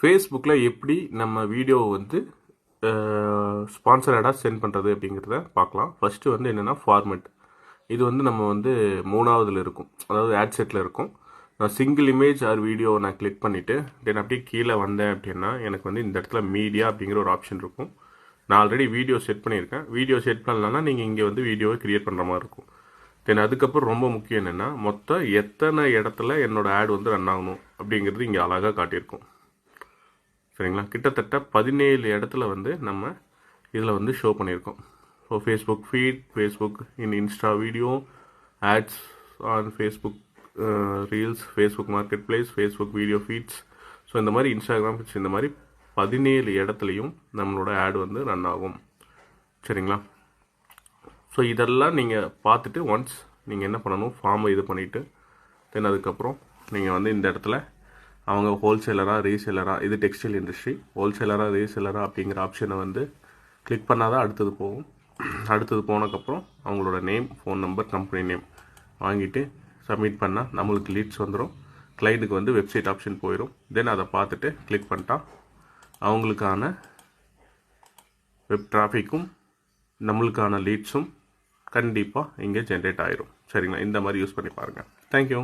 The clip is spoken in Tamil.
ஃபேஸ்புக்கில் எப்படி நம்ம வீடியோவை வந்து ஸ்பான்சர்டாக சென்ட் பண்ணுறது அப்படிங்கிறத பார்க்கலாம். ஃபஸ்ட்டு வந்து என்னென்னா ஃபார்மெட் இது வந்து நம்ம வந்து மூணாவதில் இருக்கும். அதாவது ஆட் செட்டில் இருக்கும். நான் சிங்கிள் இமேஜ் ஆர் வீடியோ நான் கிளிக் பண்ணிவிட்டு தென் அப்படியே கீழே வந்தேன் அப்படின்னா எனக்கு வந்து இந்த இடத்துல மீடியா அப்படிங்கிற ஒரு ஆப்ஷன் இருக்கும். நான் ஆல்ரெடி வீடியோ செட் பண்ணியிருக்கேன். வீடியோ செட் பண்ணலன்னா நீங்கள் இங்கே வந்து வீடியோவை கிரியேட் பண்ணுற மாதிரி இருக்கும். தென் அதுக்கப்புறம் ரொம்ப முக்கியம் என்னென்னா மொத்தம் எத்தனை இடத்துல என்னோடய ஆட் வந்து ரன் ஆகணும் அப்படிங்கிறது இங்கே அழகாக காட்டியிருக்கும். சரிங்களா? கிட்டத்தட்ட பதினேழு இடத்துல வந்து நம்ம இதில் வந்து ஷோ பண்ணியிருக்கோம். So Facebook feed Facebook in Insta video ads on Facebook reels Facebook marketplace Facebook video feeds so இந்த மாதிரி இன்ஸ்டாகிராம் ஃபீட்ஸ் இந்த மாதிரி பதினேழு இடத்துலையும் நம்மளோட ஆட் வந்து ரன் ஆகும். சரிங்களா? ஸோ இதெல்லாம் நீங்கள் பார்த்துட்டு ஒன்ஸ் நீங்கள் என்ன பண்ணணும் ஃபார்மை இது பண்ணிவிட்டு தென் அதுக்கப்புறம் நீங்கள் வந்து இந்த இடத்துல அவங்க ஹோல்சேலராக ரீசேலராக இது டெக்ஸ்டைல் இண்டஸ்ட்ரி ஹோல்சேலராக ரீசேலராக அப்படிங்கிற ஆப்ஷனை வந்து கிளிக் பண்ணால் தான் அடுத்தது போகும். அடுத்தது போனதுக்கப்புறம் அவங்களோட name phone number company name வாங்கிட்டு சப்மிட் பண்ணால் நம்மளுக்கு லீட்ஸ் வந்துடும் கிளைண்ட்டுக்கு வந்து வெப்சைட் ஆப்ஷன் போயிடும் தென் அதை பார்த்துட்டு கிளிக் பண்ணிட்டா அவங்களுக்கான வெப் டிராஃபிக்கும் நம்மளுக்கான லீட்ஸும் கண்டிப்பாக இங்கே ஜென்ரேட் ஆயிரும். சரிங்களா? இந்த மாதிரி யூஸ் பண்ணி பாருங்கள் தேங்க்யூ